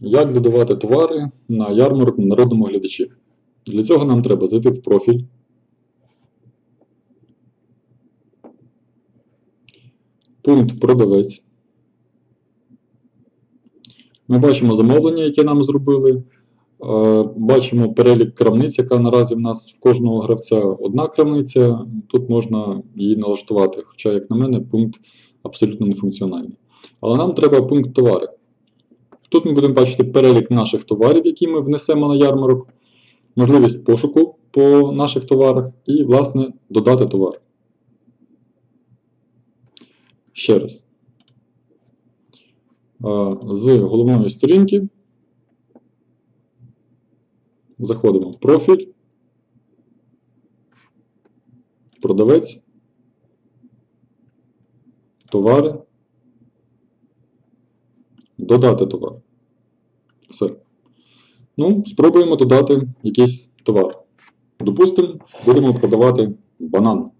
Як додавати товари на ярмарок на народному глядачі? Для цього нам треба зайти в профіль. Пункт продавець. Ми бачимо замовлення, яке нам зробили. Е, Бачимо перелік крамниць, яка наразі в нас в кожного гравця одна крамниця. Тут можна її налаштувати, хоча, як на мене, пункт абсолютно нефункціональний. Але нам треба пункт товари. Тут ми будемо бачити перелік наших товарів, які ми внесемо на ярмарок, можливість пошуку по наших товарах і, власне, додати товар. Ще раз. З головної сторінки заходимо в профіль, продавець, товари, додати товар. Все. Ну, спробуємо додати якийсь товар. Допустимо, будемо продавати банан.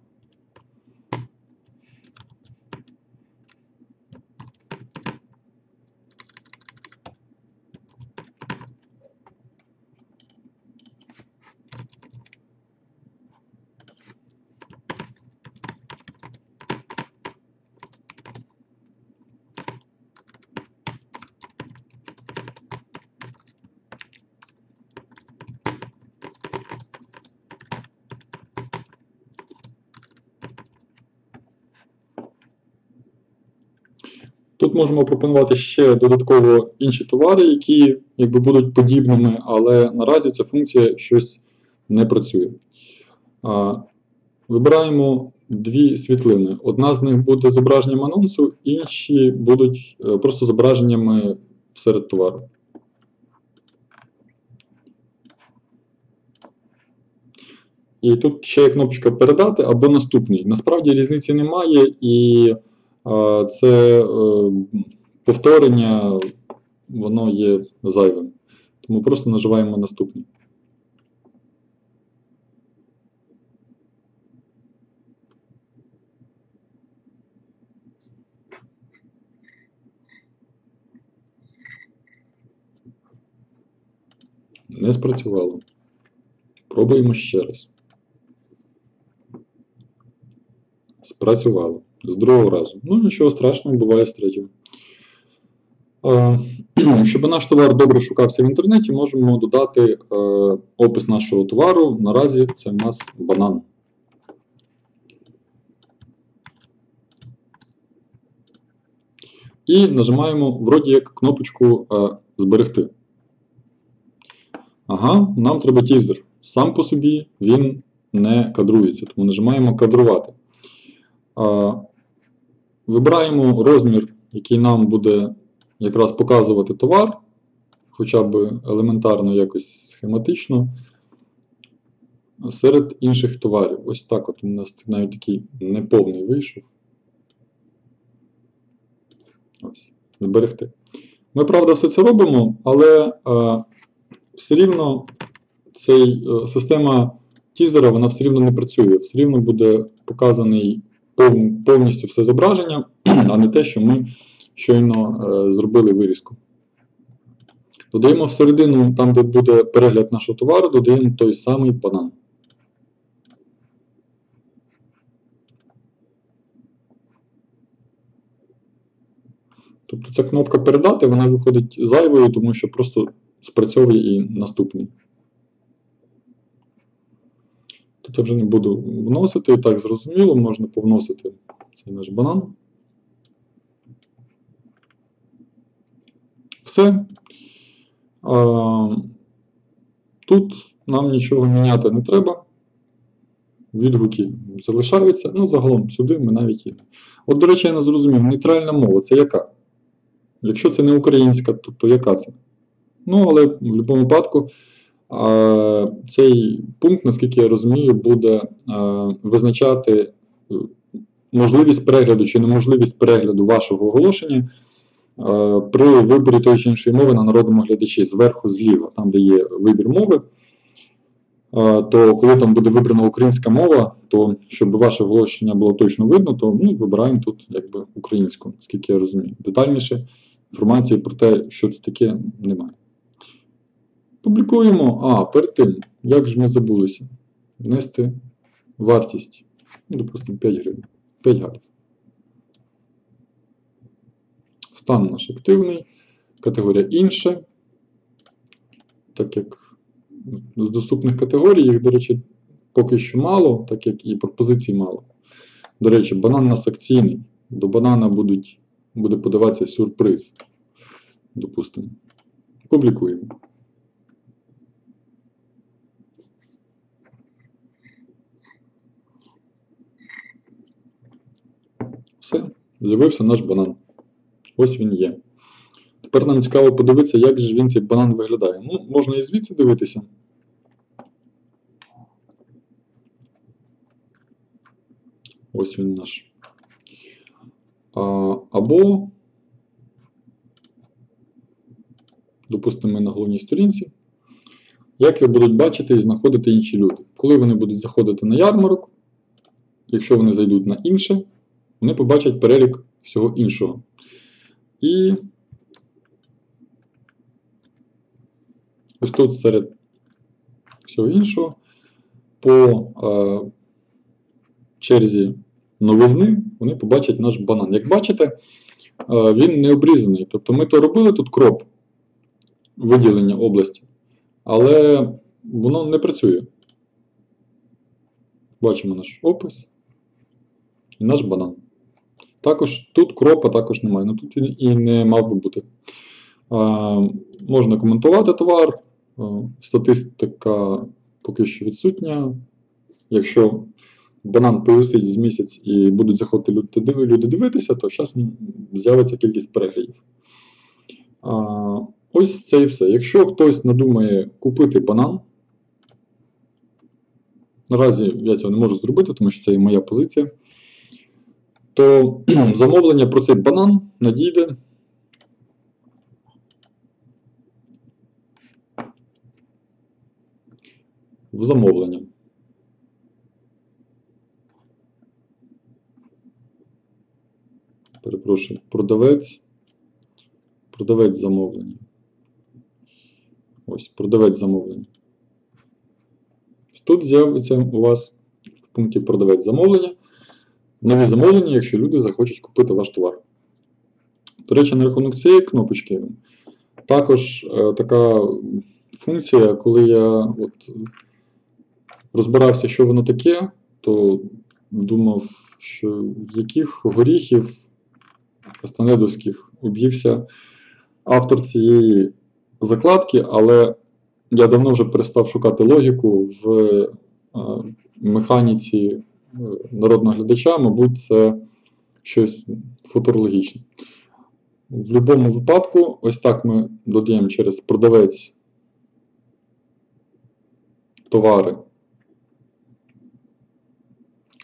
Тут можемо пропонувати ще додатково інші товари, які якби, будуть подібними, але наразі ця функція щось не працює. Вибираємо дві світлини. Одна з них буде зображенням анонсу, інші будуть е, просто зображеннями серед товару. І тут ще є кнопочка передати або наступний. Насправді різниці немає, і це е, повторення, воно є зайвим. Тому просто наживаємо наступний. Не спрацювало. Пробуємо ще раз. Спрацювало. З другого разу. Ну, нічого страшного, буває з третього. Е, Щоб наш товар добре шукався в інтернеті, можемо додати е, опис нашого товару. Наразі це в нас банан. І нажимаємо вроді як кнопочку е, Зберегти. Ага, нам треба тізер. Сам по собі він не кадрується, тому нажимаємо кадрувати. Вибираємо розмір, який нам буде якраз показувати товар, хоча б елементарно, якось схематично, серед інших товарів. Ось так от у нас навіть такий неповний вийшов. Ось, зберегти. Ми, правда, все це робимо, але е, все рівно цей, е, система тізера вона все рівно не працює. Все рівно буде показаний повністю все зображення, а не те, що ми щойно е, зробили вирізку. Додаємо всередину, там, де буде перегляд нашого товару, додаємо той самий банан. Тобто ця кнопка передати, вона виходить зайвою, тому що просто спрацьовує і наступний. Я вже не буду вносити, І так зрозуміло, можна повносити цей наш банан. Все. Тут нам нічого міняти не треба. Відгуки залишаються. Ну, загалом сюди ми навіть їдемо. От, до речі, я не зрозумів, нейтральна мова це яка? Якщо це не українська, то, то яка це? Ну, але в будь-якому випадку цей пункт, наскільки я розумію, буде визначати е, можливість перегляду чи неможливість перегляду вашого оголошення при виборі тої чи іншої мови на народному глядачі зверху зліва, там, де є вибір мови. То коли там буде вибрана українська мова, то щоб ваше оголошення було точно видно, то ну, вибираємо тут якби українську, наскільки я розумію. Детальніше інформації про те, що це таке, немає. Публікуємо. А, перед тим, як ж ми забулися, внести вартість. Ну, допустимо, 5 гривень. 5 галів. Стан наш активний, категорія інше. Так як з доступних категорій, їх, до речі, поки що мало, так як і пропозицій мало. До речі, банан у нас акційний. До банана будуть, буде подаватися сюрприз. Допустимо. Публікуємо. Все, з'явився наш банан. Ось він є. Тепер нам цікаво подивитися, як же він цей банан виглядає. Ну, можна і звідси дивитися. Ось він наш. А, Або, допустимо, ми на головній сторінці. Як його будуть бачити і знаходити інші люди. Коли вони будуть заходити на ярмарок, якщо вони зайдуть на інше, вони побачать перелік всього іншого. І ось тут серед всього іншого по е, черзі новизни вони побачать наш банан. Як бачите, е, він не обрізаний. Тобто ми то робили тут кроп виділення області, але воно не працює. Бачимо наш опис і наш банан. Також тут кропа також немає, ну тут він і не мав би бути. А, Можна коментувати товар, а, статистика поки що відсутня. Якщо банан повисить з місяць і будуть заходити люди, дивитися, то зараз з'явиться кількість переглядів. А, Ось це і все. Якщо хтось надумає купити банан, наразі я цього не можу зробити, тому що це і моя позиція то замовлення про цей банан надійде. В замовлення. Перепрошую, продавець. Продавець замовлення. Ось, продавець замовлення. Тут з'явиться у вас в пункті продавець замовлення нові замовлення, якщо люди захочуть купити ваш товар. До речі, на рахунок цієї кнопочки також е, така функція, коли я от розбирався, що воно таке, то думав, що яких горіхів кастанедовських об'ївся автор цієї закладки, але я давно вже перестав шукати логіку в е, механіці народного глядача, мабуть, це щось футурологічне. В будь-якому випадку, ось так ми додаємо через продавець товари.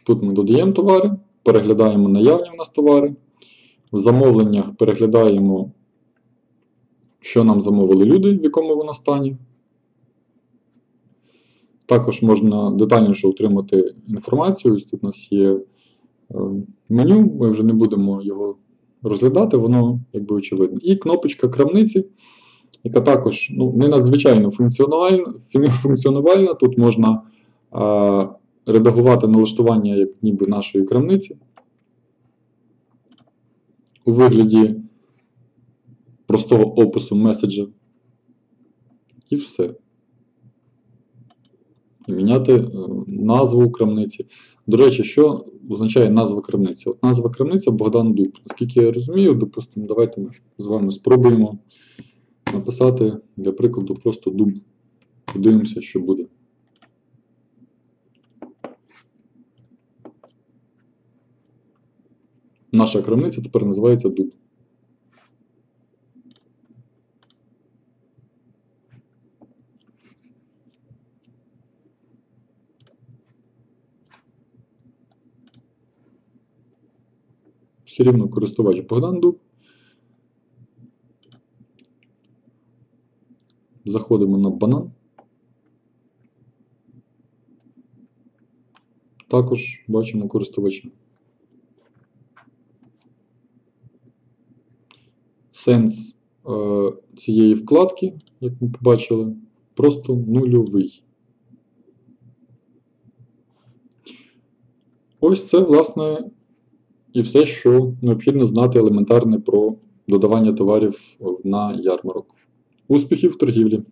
Тут ми додаємо товари, переглядаємо наявні в нас товари. В замовленнях переглядаємо, що нам замовили люди, в якому воно стані. Також можна детальніше отримати інформацію. Ось Тут у нас є е, меню, ми вже не будемо його розглядати, воно якби очевидно. І кнопочка крамниці, яка також ну, не надзвичайно функціонувальна. Тут можна а, редагувати налаштування як ніби нашої крамниці у вигляді простого опису меседжа. І все і міняти е, назву крамниці. До речі, що означає назва крамниці? От Назва крамниці Богдан Дуб. Наскільки я розумію, допустимо, давайте ми з вами спробуємо написати для прикладу просто дуб. Подивимося, що буде. Наша крамниця тепер називається дуб. Все рівно користувач Богдан Дуб. Заходимо на банан. Також бачимо користувача. сенс е, цієї вкладки, як ми побачили, просто нульовий. Ось це, власне, і все, що необхідно знати елементарне про додавання товарів на ярмарок. Успіхів в торгівлі!